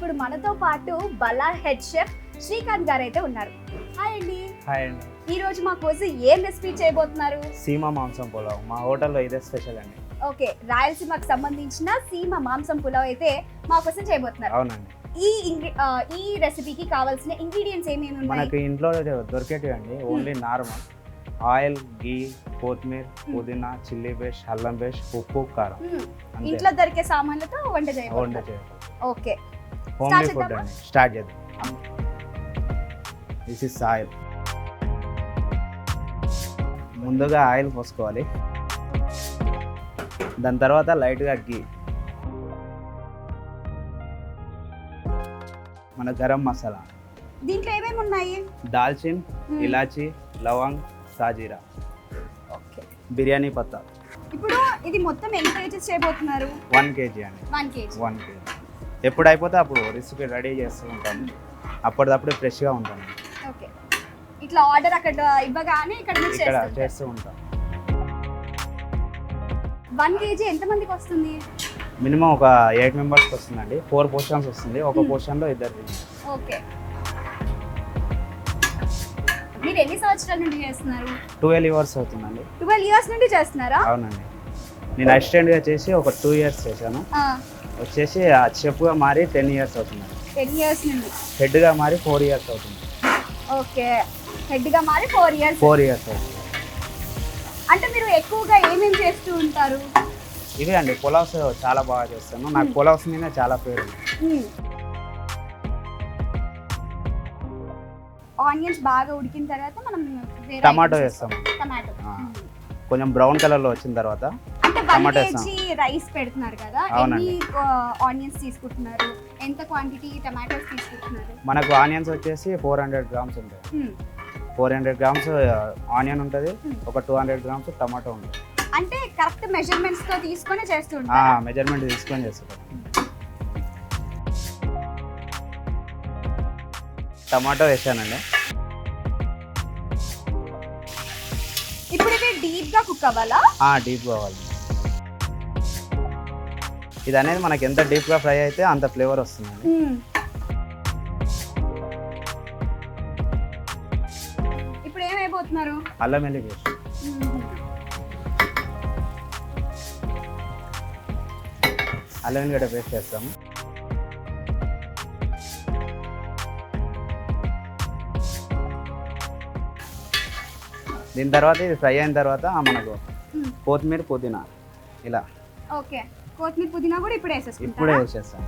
ఇప్పుడు మనతో పాటు బలా హెడ్ షెఫ్ శ్రీకాంత్ గారు అయితే ఉన్నారు. హాయ్ అండి. హాయ్ అండి. ఈ రోజు మా కోసం ఏం రెసిపీ చేయబోతున్నారు? సీమా మాంసం పులావ్. మా హోటల్లో ఇదే స్పెషల్ అండి. ఓకే రాయలసీమకు సంబంధించిన సీమ మాంసం పులావ్ అయితే మా కోసం చేయబోతున్నారు. అవునండి. ఈ ఈ రెసిపీకి కావాల్సిన ఇంగ్రీడియంట్స్ ఏమేమి ఉన్నాయి? మనకి ఇంట్లో దొరికేటివి అండి. Only normal. ఆయిల్ గీ కొత్తిమీర పుదీనా చిల్లీ పేస్ట్ అల్లం పేస్ట్ ఉప్పు కారం. ఇంట్లో దొరికే సామాన్లతో వంట వంట చేయబోతున్నారు. చేయాలి ఓకే. Homely food? అండి స్టార్ట్ చేద్దాం దిస్ ఇస్ ఆయిల్ ముందుగా ఆయిల్ పోసుకోవాలి. దాని తర్వాత లైట్గా గీ మన గరం మసాలా. దీంట్లో ఏమేమి ఉన్నాయి? దాల్చిన్ మ్మ్. ఇలాచి లవంగ్ సాజీరా. బిర్యానీ పత్తా. ఇప్పుడు ఇది మొత్తం ఎన్ని కేజెస్ చేయబోతున్నారు? వన్ కేజీ అండి. One kg. One kg. ఎప్పుడు అయిపోతే అప్పుడు రెసిపీ రెడీ చేస్తూ ఉంటాము అప్పటిదప్పుడు ఫ్రెష్గా ఉంటుంది ఓకే. ఇట్లా ఆర్డర్ అక్కడ ఇవ్వగానే ఇక్కడ నుంచి ఇక్కడ చేస్తూ ఉంటాం. వన్ కేజీ ఎంత మందికి వస్తుంది? మినిమం ఒక ఎయిట్ మెంబర్స్కి వస్తుందండి. ఫోర్ పోర్షన్స్ వస్తుంది. ఒక Hmm. పోర్షన్లో ఇద్దరు తినచ్చు. ఓకే. మీరు ఎన్ని సంవత్సరాల నుండి చేస్తున్నారు? ట్వెల్వ్ ఇయర్స్ అవుతుందండి. ట్వెల్వ్ ఇయర్స్ నుండి చేస్తున్నారా? అవునండి. నేను అసిస్టెంట్గా చేసి ఒక టూ ఇయర్స్ చేశాను. వచ్చేసి ఆ చెఫ్గా మారి టెన్ ఇయర్స్ అవుతుందండి టెన్ ఇయర్స్ నుండి? హెడ్గా మారి ఫోర్ ఇయర్స్ అవుతుంది. ఓకే. హెడ్గా మారి ఫోర్ ఇయర్స్ ఫోర్ ఇయర్స్ అవుతుంది. అంటే మీరు ఎక్కువగా ఏమేమి చేస్తూ ఉంటారు? ఇవే అండి పులావ్స్ చాలా బాగా చేస్తాను. నాకు పులావ్స్ మీద చాలా పేరు. ఆనియన్స్ బాగా ఉడికిన తర్వాత మనం టమాటో వేస్తాం. టమాటో. కొంచెం బ్రౌన్ కలర్లో వచ్చిన తర్వాత టమాటో రైస్ పెడుతున్నారు కదా. ఎన్ని ఆనియన్స్ తీసుకుంటున్నారు? ఎంత క్వాంటిటీ టమాటోస్ తీసుకుంటున్నారు? మనకు ఆనియన్స్ వచ్చేసి ఫోర్ హండ్రెడ్ గ్రామ్స్ ఉంటాయి. ఫోర్ హండ్రెడ్ గ్రామ్స్ ఆనియన్ ఉంటుంది. ఒక టూ హండ్రెడ్ గ్రామ్స్ టమాటో ఉంటుంది. అంటే కరెక్ట్ మెజర్మెంట్స్తో తీసుకొని చేస్తూ ఉంటారు మెజర్మెంట్ తీసుకొని చేస్తారు టమాటో వేసానండి. ఇప్పుడు డీప్గా కుక్ అవ్వాలా? డీప్ కావాలి ఇది అనేది మనకి ఎంత డీప్గా ఫ్రై అయితే అంత ఫ్లేవర్ వస్తుందండి. Hmm. ఇప్పుడు ఏమైపోతున్నారు? అల్లం వెల్లి పేస్ట్. అల్లం వెల్లిగడ్డ పేస్ట్ వేస్తాము దీని తర్వాత ఇది ఫ్రై అయిన తర్వాత మనకు. కొత్తిమీర పుదీనా. ఇలా. ఓకే. కొత్తిమీర పుదీనా కూడా ఇప్పుడే ఇప్పుడే వేసేసుకుంటారా వేసేస్తాం.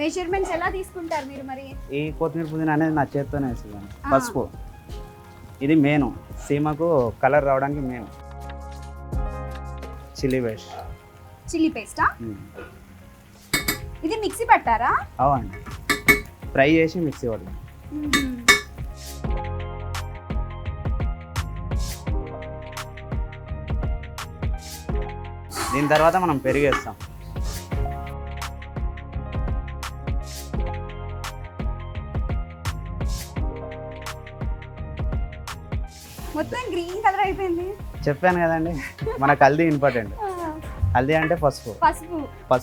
మెజర్మెంట్స్ ఎలా తీసుకుంటారు మీరు మరి? ఈ కొత్తిమీర పుదీనా అనేది నా చేత్తోనే వేసేదాన్ని. పసుపు. ఇది మెయిన్. సీమకు కలర్ రావడానికి మెయిన్. Chilli paste. చిల్లీ పేస్టా? ఇది మిక్సీ పట్టారా? అవండి ఫ్రై చేసి మిక్సీ పడదాం దీని తర్వాత మనం పెరిగేస్తాం. మొత్తం గ్రీన్ కలర్ అయిపోయింది. చెప్పాను కదండి మనకు హల్దీ ఇంపార్టెంట్ హల్దీ అంటే పసుపు. పసుపు.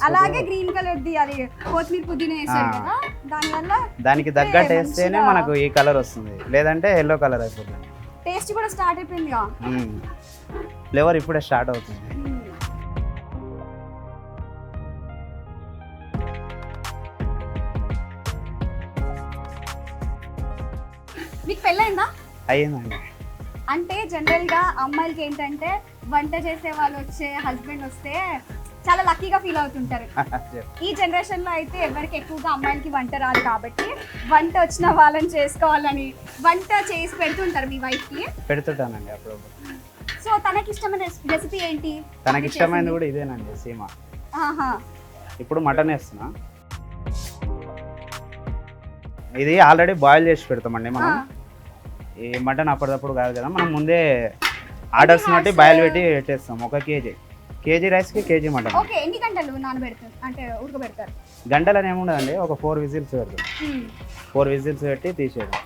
అలాగే గ్రీన్ కలర్ ది అది కొత్తిమీర పుదీనా వేసారు. కదా దానివల్ల దానికి తగ్గట్టు వేస్తేనే మనకు ఈ కలర్ వస్తుంది. లేదంటే ఎల్లో కలర్ అయిపోతుంది. టేస్ట్ కూడా స్టార్ట్ అయిపోయిందిగా. ఫ్లేవర్ ఇప్పుడే స్టార్ట్ అవుతుంది. మీకు పెళ్ళైందా? అయ్యిందండి. అంటే జనరల్గా అమ్మాయిలకి ఏంటంటే వంట చేసే వాళ్ళు వచ్చే హస్బెండ్ వస్తే చాలా లక్కీగా ఫీల్ అవుతుంటారు. ఈ జనరేషన్లో అయితే ఎవరికి ఎక్కువగా అమ్మాయిలకి వంట రాదు కాబట్టి వంట వచ్చిన వాళ్ళని చేసుకోవాలని వంట చేసి పెడుతుంటారు మీ వైఫ్కి పెడుతుంటానండి అప్పుడప్పుడు. సో తనకి ఇష్టమైన రెసిపీ ఏంటి? తనకి ఇష్టమైనది కూడా ఇదేనండి సీమ. ఆహా. ఇప్పుడు మటన్ వేస్తున్నా. ఇది ఆల్రెడీ బాయిల్ చేసి పెడతామండి మనం. ఈ మటన్ అప్పటిదప్పుడు కాదు కదా మనం ముందే ఆర్డర్స్ బట్టి బాయిల్ పెట్టి పెట్టేస్తాం ఒక కేజీ. కేజీ రైస్కి కేజీ మటన్. ఓకే ఎన్ని గంటలు నానబెడతారు? అంటే ఉడకబెడతారు? ఏముండదండి ఒక ఫోర్ విజిల్స్ పెడతాం. ఫోర్ విజిల్స్ పెట్టి తీసేయడం.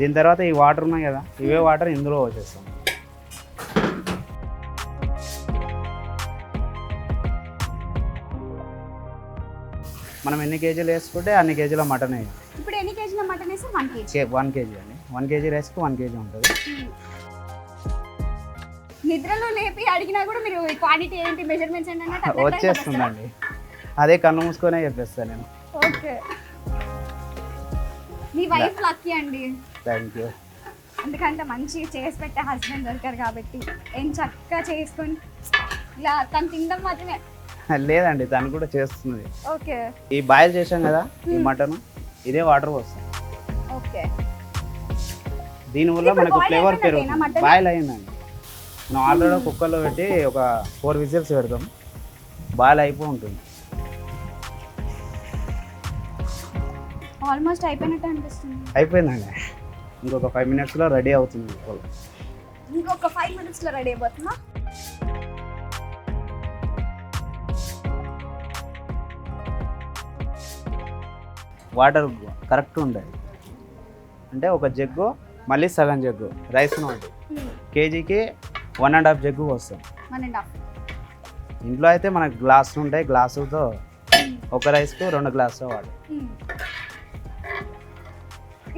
దీని తర్వాత ఈ వాటర్ ఉన్నాయి కదా ఇవే వాటర్ ఇందులో వచ్చేస్తాం మనం ఎన్ని కేజీలు వేసుకుంటే అన్ని కేజీల మటన్ వేయాలి. ఇప్పుడు ఎన్ని కేజీల మటన్ వేస్తే వన్ కేజీ? వన్ కేజీ అండి. వన్ కేజీ రైస్కి వన్ కేజీ ఉంటుంది. నిద్రలో లేపి అడిగినా కూడా మీరు క్వాంటిటీ ఏంటి మెజర్మెంట్స్ ఏంటి అన్నట్టు వచ్చేస్తుందండి. అదే కన్ను మూసుకొనే చెప్పేస్తాను నేను. ఓకే. మీ వైఫ్ లక్కీ అండి. థ్యాంక్ యూ ఎందుకంటే మంచి చేసి పెట్టే హస్బెండ్ దొరికారు కాబట్టి ఏం చక్కగా చేసుకొని ఇలా తను తినడం మాత్రమే లేదండి తను కూడా చేస్తుంది ఓకే. ఈ బాయిల్ చేసాం కదా ఈ మటన్ ఇదే వాటర్ వస్తుంది ఓకే. దీనివల్ల మనకు ఫ్లేవర్ పెరుగుతుంది? బాయిల్ అయిందండి. మనం ఆల్రెడీ కుక్కర్లో పెట్టి ఒక ఫోర్ విజిల్స్ పెడతాం. బాయిల్ అయిపోయి ఉంటుంది. ఆల్మోస్ట్ అయిపోయినట్టు అనిపిస్తుంది. అయిపోయిందండి. ఇంకొక ఫైవ్ మినిట్స్లో రెడీ అవుతుంది. ఇంకొక ఫైవ్ మినిట్స్లో రెడీ అయిపోతుందా? వాటర్ కరెక్ట్ ఉండాలి అంటే ఒక జగ్గు మళ్ళీ సగం జగ్గు రైస్ ఉంటుంది కేజీకి వన్ అండ్ హాఫ్ జగ్గు వస్తాం వన్ అండ్ హాఫ్. ఇంట్లో అయితే మనకు గ్లాసులు ఉంటాయి గ్లాసులతో ఒక రైస్కు రెండు గ్లాసులు వాడు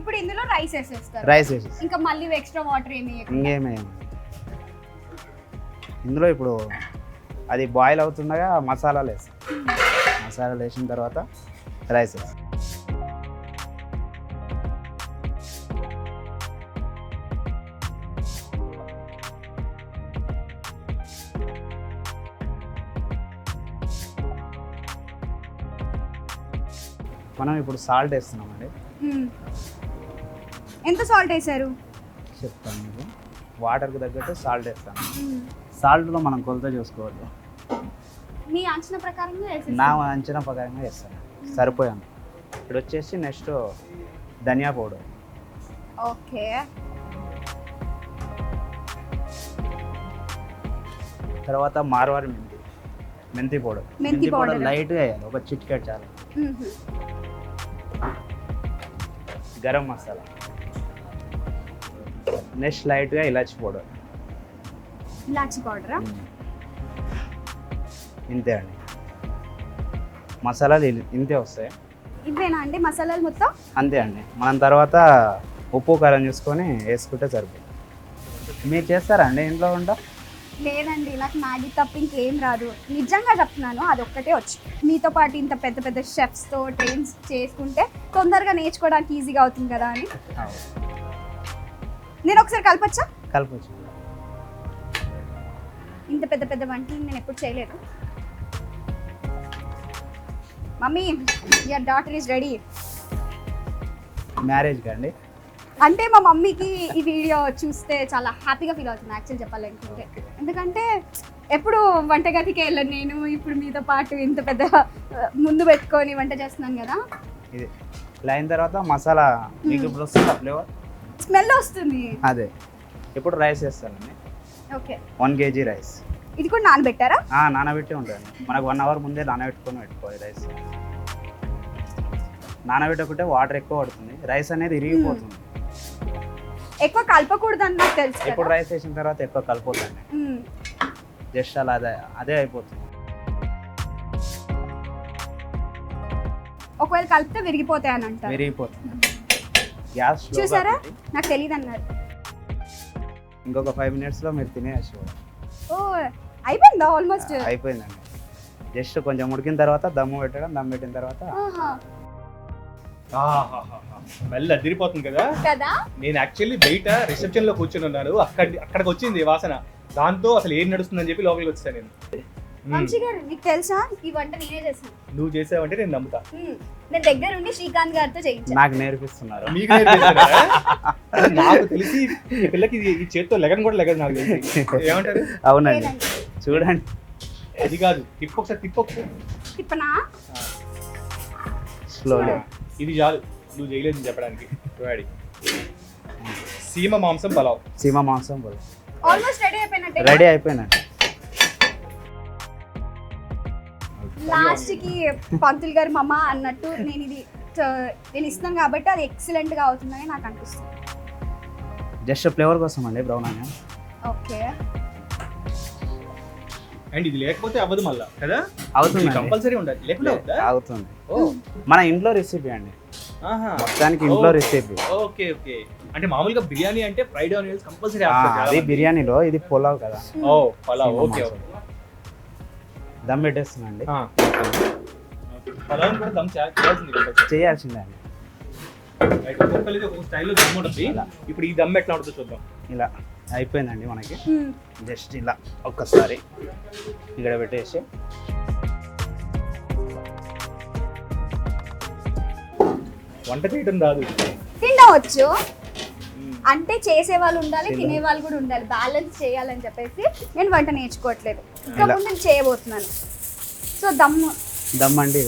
ఇప్పుడు ఇందులో రైస్ వేసేస్తారు. రైస్ వేసేసి ఇంకా మళ్ళీ ఎక్స్ట్రా వాటర్ ఏమి ఇందులో ఇప్పుడు అది బాయిల్ అవుతుండగా మసాలాలు వేస్తాం. మసాలాలు వేసిన తర్వాత రైస్ వేస్తాం. మనం ఇప్పుడు సాల్ట్ వేస్తున్నామండి. ఎంత సాల్ట్ వేసారు చెప్తాను మీకు. వాటర్కి తగ్గట్టు సాల్ట్ వేస్తాను. సాల్ట్లో మనం కొలత చూసుకోవద్దు. మీ అంచనా ప్రకారంగా నా అంచనా ప్రకారంగా వేస్తాను. సరిపోయాను. ఇప్పుడు వచ్చేసి నెక్స్ట్ ధనియా పౌడర్. ఓకే. తర్వాత మార్వాడి మెంతి. మెంతి పౌడర్. మెంతి powder. లైట్గా వేయాలి. ఒక చిటికెట్ చాలు. గరం మసాలా. నెక్స్ట్ లైట్గా ఇలాచి పౌడర్. ఇలాచి పౌడరా? ఇంతే అండి. మసాలాలు ఇంతే వస్తాయి. ఇవేనా అండి మసాలాలు మొత్తం? అంతే అండి. మనం తర్వాత ఉప్పు కారం చూసుకొని వేసుకుంటే సరిపోతుంది. మీరు చేస్తారా అండి ఇంట్లో వంట? లేదండి నాకు మ్యాగీ తప్ప ఇంకేం రాదు. నిజంగా చెప్తున్నాను అది ఒక్కటే వచ్చు. మీతో పాటు ఇంత పెద్ద పెద్ద షెఫ్స్తో ట్రైన్స్ చేసుకుంటే తొందరగా నేర్చుకోవడానికి ఈజీగా అవుతుంది కదా అని. నేను ఒకసారి కలపచ్చా? కలపచ్చు. ఇంత పెద్ద పెద్ద వంటలు నేను ఎప్పుడు చేయలేదు. Mummy your daughter is ready మ్యారేజ్కి అండి? అంటే మా మమ్మీకి ఈ వీడియో చూస్తే చాలా హ్యాపీగా ఫీల్ అవుతుంది యాక్చువల్ చెప్పాలనుకుంటే. ఎందుకంటే ఎప్పుడు వంటగదికి వెళ్ళను నేను ఇప్పుడు మీతో పాటు ఇంత పెద్ద ముందు పెట్టుకొని వంట చేస్తున్నాను కదా. ఇది ఇలా అయిన తర్వాత మసాలా మీకు ఇప్పుడు వస్తుందా ఫ్లేవర్? స్మెల్ వస్తుంది. అదే. ఇప్పుడు రైస్ వేస్తానండి ఓకే. One KG rice. ఇది కూడా నానబెట్టారా? నానబెట్టి ఉంటుంది మనకు వన్ అవర్ ముందే నానబెట్టుకొని పెట్టుకోవాలి రైస్. నానబెట్టకుంటే వాటర్ ఎక్కువ పడుతుంది. రైస్ అనేది ఇరిగిపోతుంది. ఎక్కువ కలపకూడదు అని నాకు తెలుసు ఇప్పుడు. రైస్ వేసిన తర్వాత ఎక్కువ మ్మ్. జస్ట్ అలా అదే అదే అయిపోతుంది. ఒకవేళ కలిపితే విరిగిపోతాయి అని అంటారు. విరిగిపోతుంది. గ్యాస్ చూసారా? నాకు తెలియదు అన్నారు. ఇంకొక ఫైవ్ మినిట్స్లో మీరు తినేసి ఓ అయిపోయిందా ఆల్మోస్ట్? అయిపోయిందండి. జస్ట్ కొంచెం ఉడికిన తర్వాత దమ్ము పెట్టడం దమ్ పెట్టిన తర్వాత మెల్ల అదిరిపోతుంది కదా? కదా? నేను యాక్చువల్లీ బయట రిసెప్షన్లో కూర్చొని ఉన్నాను. అక్కడ అక్కడికి వచ్చింది వాసన. దాంతో అసలు ఏం నడుస్తుందని చెప్పి లోపలికి వచ్చాను నేను. వంశీ గారు మీకు తెలుసా? ఈ వంట నేనే చేశాను. నువ్వు చేసావంటే నేను నమ్ముతా. మ్మ్. నేను దగ్గర ఉండి శ్రీకాంత్ గారితో చేయించాను నాకు నేర్పిస్తున్నారు. మీకు? నాకు తెలిసి ఈ పిల్లకి ఇది- ఈ చేత్తో లెగన్ కూడా లెగదు నాకు తెలిసి. ఏమంటారు? అవునండి. చూడండి. అది కాదు తిప్పు ఒకసారి తిప్పు ఒకసారి. స్లోలీ ఇది చాలు. నువ్వు చేయలేదు చెప్పడానికి. సీమ మాంసం పలావ్. సీమ మాంసం ఆల్మోస్ట్ రెడీ అయిపోయినట్టే రెడీ అయిపోయినట్టు. లాస్ట్కి పంతులు గారు మమ్మ అన్నట్టు నేను ఇది నేను ఇస్తాను కాబట్టి అది ఎక్సలెంట్గా అవుతుందని నాకు అనిపిస్తుంది. జస్ట్ ఫ్లేవర్ కోసం అండి బ్రౌన్ ఆనియన్ ఓకే అండ్ ఇది లేకపోతే అవ్వదు మళ్ళా కదా? అవుతుంది కంపల్సరీ ఉండాలి. లేకుండా అవుతుందా. మన ఇంట్లో రెసిపీ అండి. ఆహా. మొత్తానికి ఇంట్లో. Recipe okay okay. అంటే మామూలుగా బిర్యానీ అంటే ఫ్రైడ్ ఆనియన్స్ కంపల్సరీ అది బిర్యానీలో ఇది పులావ్ కదా. ఓ పలావ్. ఓకే మాంసం. దమ్ పెట్టేస్తుందండి పలావ్ కూడా దమ్ చేయాల్సింది అండి ఒక్కొక్కరిది ఒక్కొక్క స్టైల్లో దమ్ ఉంటుంది. అలా. ఇప్పుడు ఈ దమ్ ఎట్లా ఉంటుందో చూద్దాం. ఇలా. అయిపోయిందండి మనకి. జస్ట్ ఇలా ఒక్కసారి ఇక్కడ పెట్టేసి. వంట చేయడం రాదు తినవచ్చు. అంటే చేసే వాళ్ళు ఉండాలి. తినే వాళ్ళు కూడా ఉండాలి. బ్యాలెన్స్ చేయాలని చెప్పేసి నేను వంట నేర్చుకోవట్లేదు. ఇంకా నేను చేయబోతున్నాను. సో దమ్ము. దమ్ అండి.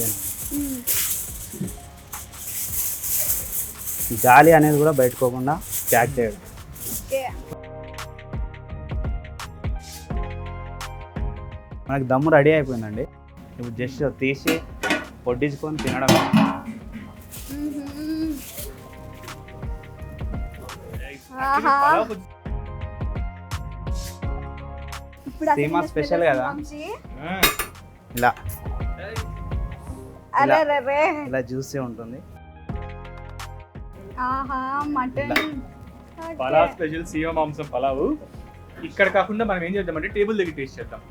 గాలి అనేది కూడా బయటకోకుండా ప్యాక్ చేయడం. మనకి దమ్ము రెడీ అయిపోయిందండి. ఇప్పుడు జస్ట్ తీసి వడ్డించుకొని తినడం. సీమా స్పెషల్ కదా. ఇలా. ఇలా. జ్యూసీ ఉంటుంది. ఆహా మటన్. ఓకే. పలావ్ స్పెషల్ సీమ మాంసం పలావ్. ఇక్కడ కాకుండా మనం ఏం చేద్దామంటే టేబుల్ దగ్గర టేస్ట్ చేద్దాం.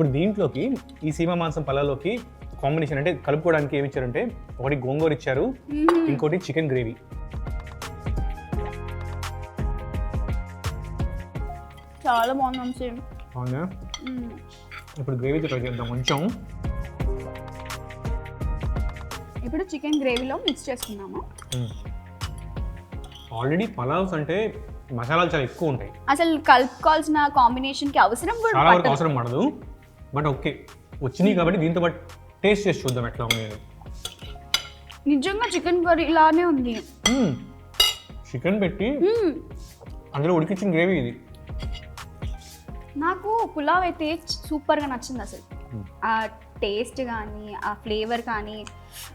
ఇప్పుడు దీంట్లోకి ఈ సీమ మాంసం పలావ్లోకి కాంబినేషన్ అంటే కలుపుకోవడానికి ఏమి ఇచ్చారంటే ఒకటి గోంగూర ఇచ్చారు. ఇంకోటి చికెన్ గ్రేవీ చాలా బాగుంది వంశీ అవునా. ఇప్పుడు గ్రేవీతో ట్రై చేద్దాం కొంచెం. ఇప్పుడు చికెన్ గ్రేవీలో మిక్స్ చేసుకున్నాము ఆల్రెడీ పలావ్స్ అంటే మసాలాలు చాలా ఎక్కువ ఉంటాయి. అసలు కలుపుకోవాల్సిన కాంబినేషన్కి అవసరం కూడా చాలా వరకు పట్టదు. అవసరం పడదు. బట్ ఓకే వచ్చినాయి కాబట్టి దీంతో పాటు టేస్ట్ చేసి చూద్దాం ఎట్లా ఉంది. నిజంగా చికెన్ కర్రీ ఇలానే ఉంది. చికెన్ పెట్టి. అందులో ఉడికించిన గ్రేవీ ఇది. నాకు పులావ్ అయితే సూపర్గా నచ్చింది అసలు. ఆ టేస్ట్ కానీ ఆ ఫ్లేవర్ కానీ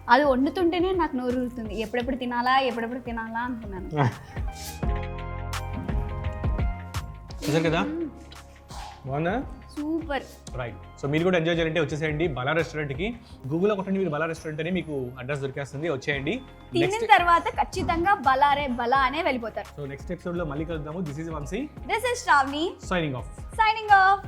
అది వండుతుంటేనే నాకు నోరు ఊరుతుంది. ఎప్పుడెప్పుడు తినాలా ఎప్పుడెప్పుడు తినాలా అనుకున్నాను. కదా? బాగుందా? సూపర్. రైట్ సో మీరు కూడా ఎంజాయ్ చేయాలంటే వచ్చేసేయండి బలా రెస్టారెంట్కి గూగుల్లో కొట్టండి మీరు బలా రెస్టారెంట్ అని మీకు అడ్రస్ దొరికేస్తుంది. వచ్చేయండి. తినిన తర్వాత ఖచ్చితంగా బలారే బలా అనే వెళ్ళిపోతారు. సో నెక్స్ట్ ఎపిసోడ్లో మళ్ళీ కలుద్దాము. This is Vamsi this is Shravani signing off signing off